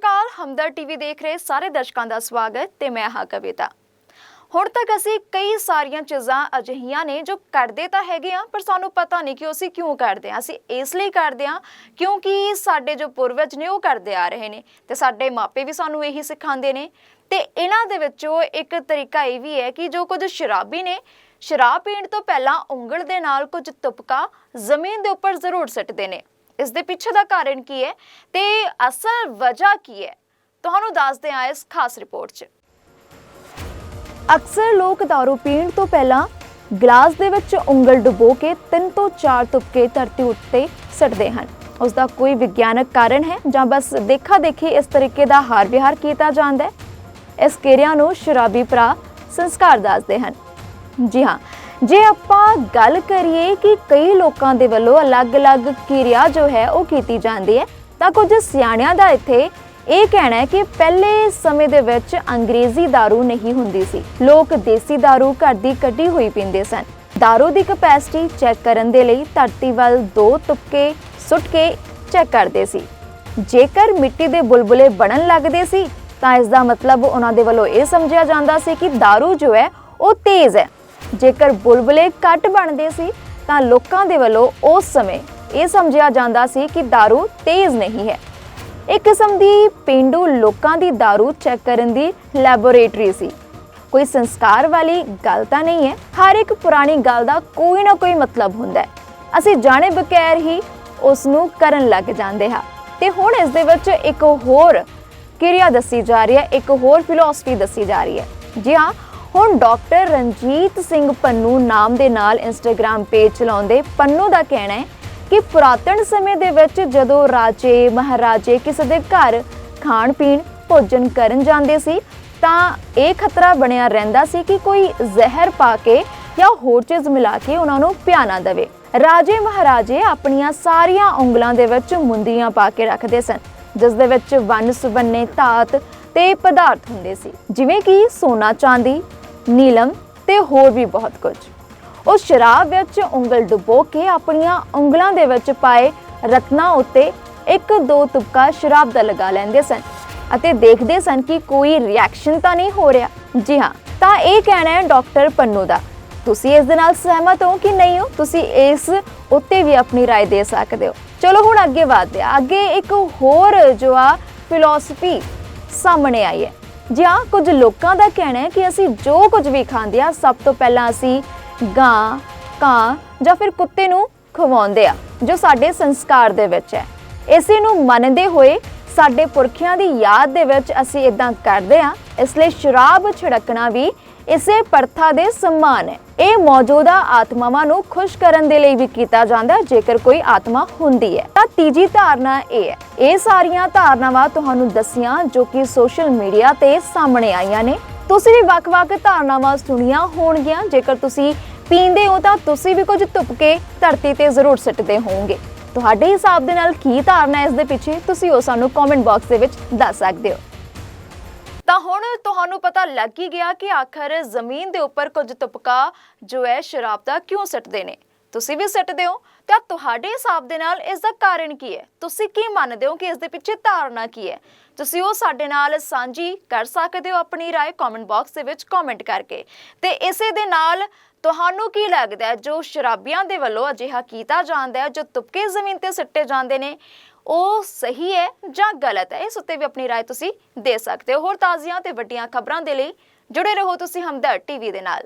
ਅਕਾਲ ਹਮਦਰ TV ਦੇਖ ਰਹੇ ਸਾਰੇ ਦਰਸ਼ਕਾਂ ਦਾ ਸਵਾਗਤ ਤੇ ਮੈਂ ਹਾਂ ਕਵਿਤਾ। ਹੁਣ ਤੱਕ ਅਸੀਂ ਕਈ ਸਾਰੀਆਂ ਚੀਜ਼ਾਂ ਅਜਿਹੀਆਂ ਨੇ ਜੋ ਕਰਦੇ ਤਾਂ ਹੈਗੇ ਆ, ਪਰ ਸਾਨੂੰ ਪਤਾ ਨਹੀਂ ਕਿ ਅਸੀਂ ਕਿਉਂ ਕਰਦੇ ਆ। ਅਸੀਂ ਇਸ ਲਈ ਕਰਦੇ ਆ ਕਿਉਂਕਿ ਸਾਡੇ ਜੋ ਪੂਰਵਜ ਨੇ ਉਹ ਕਰਦੇ ਆ ਰਹੇ ਨੇ ਤੇ ਸਾਡੇ ਮਾਪੇ ਵੀ ਸਾਨੂੰ ਇਹੀ ਸਿਖਾਉਂਦੇ ਨੇ। ਤੇ ਇਹਨਾਂ ਦੇ ਵਿੱਚੋਂ ਇੱਕ ਤਰੀਕਾ ਇਹ ਵੀ ਹੈ ਕਿ ਜੋ ਕੁਝ ਸ਼ਰਾਬੀ ਨੇ, ਸ਼ਰਾਬ ਪੀਣ ਤੋਂ ਪਹਿਲਾਂ ਉਂਗਲ ਦੇ ਨਾਲ ਕੁਝ ਤੁਪਕਾ ਜ਼ਮੀਨ ਦੇ ਉੱਪਰ ਜ਼ਰੂਰ ਸਿੱਟਦੇ ਨੇ। ਇਸ ਦੇ ਪਿੱਛੇ ਦਾ ਕਾਰਨ ਕੀ ਹੈ ਤੇ ਅਸਲ ਵਜ੍ਹਾ ਕੀ ਹੈ? ਤੁਹਾਨੂੰ ਦੱਸਦੇ ਹਾਂ ਇਸ ਖਾਸ ਰਿਪੋਰਟ 'ਚ। ਅਕਸਰ ਲੋਕ दारू ਪੀਣ ਤੋਂ ਪਹਿਲਾਂ ਗਲਾਸ ਦੇ ਵਿੱਚ ਉਂਗਲ ਡੁਬੋ ਕੇ ਤਿੰਨ ਤੋਂ ਚਾਰ ਤੁਪਕੇ ਧਰਤੀ ਉੱਤੇ ਸੱਟਦੇ ਹਨ। ਉਸ ਦਾ ਕੋਈ ਵਿਗਿਆਨਕ ਕਾਰਨ ਹੈ ਜਾਂ ਬਸ ਦੇਖਾ ਦੇਖੀ ਇਸ ਤਰੀਕੇ ਦਾ ਹਾਰ ਵਿਹਾਰ ਕੀਤਾ ਜਾਂਦਾ ਹੈ? ਇਸ ਕਿਰਿਆ ਨੂੰ ਸ਼ਰਾਬੀ ਭਰਾ ਸੰਸਕਾਰ ਦੱਸਦੇ ਹਨ। ਜੀ ਹਾਂ ਜੇ ਆਪਾਂ ਗੱਲ ਕਰੀਏ ਕਿ ਕਈ ਲੋਕਾਂ ਦੇ ਵੱਲੋਂ ਅਲੱਗ-ਅਲੱਗ ਕਿਰਿਆ ਜੋ ਹੈ ਉਹ ਕੀਤੀ ਜਾਂਦੀ ਹੈ ਤਾਂ ਕੁਝ ਸਿਆਣਿਆਂ ਦਾ ਇੱਥੇ ਇਹ ਕਹਿਣਾ ਹੈ ਕਿ ਪਹਿਲੇ ਸਮੇਂ ਦੇ ਵਿੱਚ ਅੰਗਰੇਜ਼ੀ दारू ਨਹੀਂ ਹੁੰਦੀ ਸੀ ਲੋਕ ਦੇਸੀ दारू ਘਰ ਦੀ ਕੱਢੀ ਹੋਈ ਪੀਂਦੇ ਸਨ दारू ਦੀ ਕਪੈਸਿਟੀ ਚੈੱਕ ਕਰਨ ਦੇ ਲਈ ਧਰਤੀ ਵੱਲ ਦੋ ਤੁਪਕੇ ਸੁੱਟ ਕੇ ਚੈੱਕ ਕਰਦੇ ਸੀ ਜੇਕਰ ਮਿੱਟੀ ਦੇ ਬੁਲਬੁਲੇ ਬਣਨ ਲੱਗਦੇ ਸੀ ਤਾਂ ਇਸ ਦਾ ਮਤਲਬ ਉਹਨਾਂ ਦੇ ਵੱਲੋਂ ਇਹ ਸਮਝਿਆ ਜਾਂਦਾ ਸੀ ਕਿ दारू ਜੋ ਹੈ ਉਹ ਤੇਜ਼ ਹੈ ਜੇਕਰ ਬੁਲਬੁਲੇ ਘੱਟ ਬਣਦੇ ਸੀ ਤਾਂ ਲੋਕਾਂ ਦੇ ਵੱਲੋਂ ਉਸ ਸਮੇਂ ਇਹ ਸਮਝਿਆ ਜਾਂਦਾ ਸੀ ਕਿ दारू ਤੇਜ਼ ਨਹੀਂ ਹੈ ਇੱਕ ਕਿਸਮ ਦੀ ਪਿੰਡੂ ਲੋਕਾਂ ਦੀ दारू ਚੈੱਕ ਕਰਨ ਦੀ ਲੈਬੋਰੇਟਰੀ ਸੀ ਕੋਈ ਸੰਸਕਾਰ ਵਾਲੀ ਗੱਲ ਤਾਂ ਨਹੀਂ ਹੈ ਹਰ ਇੱਕ ਪੁਰਾਣੀ ਗੱਲ ਦਾ ਕੋਈ ਨਾ ਕੋਈ ਮਤਲਬ ਹੁੰਦਾ ਹੈ ਅਸੀਂ ਜਾਣੇ ਬਗੈਰ ਹੀ ਉਸ ਨੂੰ ਕਰਨ ਲੱਗ ਜਾਂਦੇ ਹਾਂ ਤੇ ਹੁਣ ਇਸ ਦੇ ਵਿੱਚ ਇੱਕ ਹੋਰ ਕਿਰਿਆ ਦੱਸੀ ਜਾ ਰਹੀ ਹੈ ਇੱਕ ਹੋਰ ਫਿਲਾਸਫੀ ਦੱਸੀ ਜਾ ਰਹੀ ਹੈ ਜੀ ਹਾਂ ਹੁਣ ਡਾਕਟਰ ਰਣਜੀਤ ਸਿੰਘ ਪੰਨੂ ਨਾਮ ਦੇ ਨਾਲ ਇੰਸਟਾਗ੍ਰam ਪੇਜ ਚਲਾਉਂਦੇ ਪੰਨੂ ਦਾ ਕਹਿਣਾ ਹੈ ਕਿ ਪੁਰਾਤਨ ਸਮੇਂ ਦੇ ਵਿੱਚ ਜਦੋਂ ਰਾਜੇ, ਮਹਾਰਾਜੇ ਕਿਸੇ ਦੇ ਘਰ ਖਾਣ ਪੀਣ, ਭੋਜਨ ਕਰਨ ਜਾਂਦੇ ਸੀ, ਤਾਂ ਇਹ ਖਤਰਾ ਬਣਿਆ ਰਹਿੰਦਾ ਸੀ ਕਿ ਕੋਈ ਜ਼ਹਿਰ ਪਾ ਕੇ ਜਾਂ ਹੋਰ ਚੀਜ਼ ਮਿਲਾ ਕੇ ਉਹਨਾਂ ਨੂੰ ਪਿਆ ਨਾ ਦੇਵੇ। ਰਾਜੇ, ਮਹਾਰਾਜੇ ਆਪਣੀਆਂ ਸਾਰੀਆਂ ਉਂਗਲਾਂ ਦੇ ਵਿੱਚ ਮੁੰਦੀਆਂ ਪਾ ਕੇ ਰੱਖਦੇ ਸਨ, ਜਿਸ ਦੇ ਵਿੱਚ ਵੰਨ ਸੁਬੰਨੇ ਧਾਤ ਤੇ ਪਦਾਰਥ ਹੁੰਦੇ ਸੀ, ਜਿਵੇਂ ਕਿ ਸੋਨਾ ਚਾਂਦੀ ਨੀਲਮ ਤੇ ਹੋਰ ਵੀ ਬਹੁਤ ਕੁਝ ਉਹ ਸ਼ਰਾਬ ਵਿੱਚ ਉਂਗਲ ਡੁਬੋ ਕੇ ਆਪਣੀਆਂ ਉਂਗਲਾਂ ਦੇ ਵਿੱਚ ਪਾਏ ਰਤਨਾਂ ਉੱਤੇ ਇੱਕ ਦੋ ਤੁਪਕਾ ਸ਼ਰਾਬ ਦਾ ਲਗਾ ਲੈਂਦੇ ਸਨ ਅਤੇ ਦੇਖਦੇ ਸਨ ਕਿ ਕੋਈ ਰਿਐਕਸ਼ਨ ਤਾਂ ਨਹੀਂ ਹੋ ਰਿਹਾ ਜੀ ਹਾਂ ਤਾਂ ਇਹ ਕਹਿਣਾ ਹੈ ਡਾਕਟਰ ਪੰਨੂ ਦਾ ਤੁਸੀਂ ਇਸ ਦੇ ਨਾਲ ਸਹਿਮਤ ਹੋ ਕਿ ਨਹੀਂ ਹੋ ਤੁਸੀਂ ਇਸ ਉੱਤੇ ਵੀ ਆਪਣੀ رائے ਦੇ ਸਕਦੇ ਹੋ ਚਲੋ ਹੁਣ ਅੱਗੇ ਵਧਦੇ ਹਾਂ ਅੱਗੇ ਇੱਕ ਹੋਰ ਜੋ ਆ ਫਿਲਾਸਫੀ ਸਾਹਮਣੇ ਆਈ ਹੈ ਜੀ ਕੁਝ ਲੋਕਾਂ ਦਾ ਕਹਿਣਾ ਹੈ ਕਿ ਅਸੀਂ ਜੋ ਕੁਝ ਵੀ ਖਾਂਦੇ ਆ ਸਭ ਤੋਂ ਪਹਿਲਾਂ ਅਸੀਂ ਗਾਂ, ਕਾਂ ਜਾਂ ਫਿਰ ਕੁੱਤੇ ਨੂੰ ਖਵਾਉਂਦੇ ਆ ਜੋ ਸਾਡੇ ਸੰਸਕਾਰ ਦੇ ਵਿੱਚ ਹੈ। ਇਸੇ ਨੂੰ ਮੰਨਦੇ ਹੋਏ ਸਾਡੇ ਪੁਰਖਿਆਂ ਦੀ ਯਾਦ ਦੇ ਵਿੱਚ ਅਸੀਂ ਇਦਾਂ ਕਰਦੇ ਆ ਇਸ ਲਈ ਸ਼ਰਾਬ ਛਿੜਕਣਾ ਵੀ ਇਸੇ ਪ੍ਰਥਾ ਦੇ ਸਮਾਨ ਹੈ। ਇਹ ਮੌਜੂਦਾ ਆਤਮਾਵਾਂ ਨੂੰ ਖੁਸ਼ ਕਰਨ ਦੇ ਲਈ ਵੀ ਕੀਤਾ ਜਾਂਦਾ ਹੈ, ਜੇਕਰ ਕੋਈ ਆਤਮਾ ਹੁੰਦੀ ਹੈ। ਤਾਂ ਤੀਜੀ ਧਾਰਨਾ ਇਹ ਹੈ। ਇਹ ਸਾਰੀਆਂ ਧਾਰਨਾਵਾਂ ਤੁਹਾਨੂੰ ਦੱਸੀਆਂ ਜੋ ਕਿ ਸੋਸ਼ਲ ਮੀਡੀਆ ਤੇ ਸਾਹਮਣੇ ਆਈਆਂ ਨੇ। ਤੁਸੀਂ ਵੀ ਵੱਖ-ਵੱਖ ਧਾਰਨਾਵਾਂ ਸੁਣੀਆਂ ਹੋਣਗੀਆਂ। ਜੇਕਰ ਤੁਸੀਂ ਪੀਂਦੇ ਹੋ ਤਾਂ ਤੁਸੀਂ ਵੀ ਕੁਝ ਕੇ ਧਰਤੀ ਤੇ ਜ਼ਰੂਰ ਸਿੱਟਦੇ ਹੋਵੋਗੇ। ਤੁਹਾਡੇ ਹਿਸਾਬ ਦੇ ਨਾਲ ਕੀ ਧਾਰਨਾ ਹੈ ਇਸ ਦੇ ਪਿੱਛੇ? ਤੁਸੀਂ ਉਹ ਸਾਨੂੰ ਕਮੈਂਟ ਬਾਕਸ ਦੇ ਵਿੱਚ ਦੱਸ ਸਕਦੇ ਹੋ। ਤਾਂ ਹੁਣ ਤੁਹਾਨੂੰ ਪਤਾ ਲੱਗ ਹੀ ਗਿਆ ਕਿ ਆਖਰ ਜ਼ਮੀਨ ਦੇ ਉੱਪਰ ਕੁਝ ਤੁਪਕਾ ਜੋ ਹੈ ਸ਼ਰਾਬ ਦਾ ਕਿਉਂ ਸੱਟਦੇ ਨੇ। ਤੁਸੀਂ ਵੀ ਸਿੱਟਦੇ ਹੋ ਤਾਂ ਤੁਹਾਡੇ ਹਿਸਾਬ ਦੇ ਨਾਲ ਇਸ ਦਾ ਕਾਰਨ ਕੀ ਹੈ ਤੁਸੀਂ ਕੀ ਮੰਨਦੇ ਹੋ ਕਿ ਇਸ ਦੇ ਪਿੱਛੇ ਧਾਰਨਾ ਕੀ ਹੈ ਤੁਸੀਂ ਉਹ ਸਾਡੇ ਨਾਲ ਸਾਂਝੀ ਕਰ ਸਕਦੇ ਹੋ ਆਪਣੀ رائے ਕਮੈਂਟ ਬਾਕਸ ਦੇ ਵਿੱਚ ਕਮੈਂਟ ਕਰਕੇ ਤੇ ਇਸੇ ਦੇ ਨਾਲ ਤੁਹਾਨੂੰ ਕੀ ਲੱਗਦਾ ਹੈ ਜੋ ਸ਼ਰਾਬੀਆਂ ਦੇ ਵੱਲੋਂ ਅਜਿਹਾ ਕੀਤਾ ਜਾਂਦਾ ਹੈ ਜੋ ਤੁਪਕੇ ਜ਼ਮੀਨ ਤੇ ਸਿੱਟੇ ਜਾਂਦੇ ਨੇ ਉਹ ਸਹੀ ਹੈ ਜਾਂ ਗਲਤ ਹੈ ਇਸ ਉੱਤੇ ਵੀ ਆਪਣੀ رائے ਤੁਸੀਂ ਦੇ ਸਕਦੇ ਹੋ ਹੋਰ ਤਾਜ਼ੀਆਂ ਤੇ ਵੱਡੀਆਂ ਖਬਰਾਂ ਦੇ ਲਈ ਜੁੜੇ ਰਹੋ ਤੁਸੀਂ ਹਮਦਰ ਟੀਵੀ ਦੇ ਨਾਲ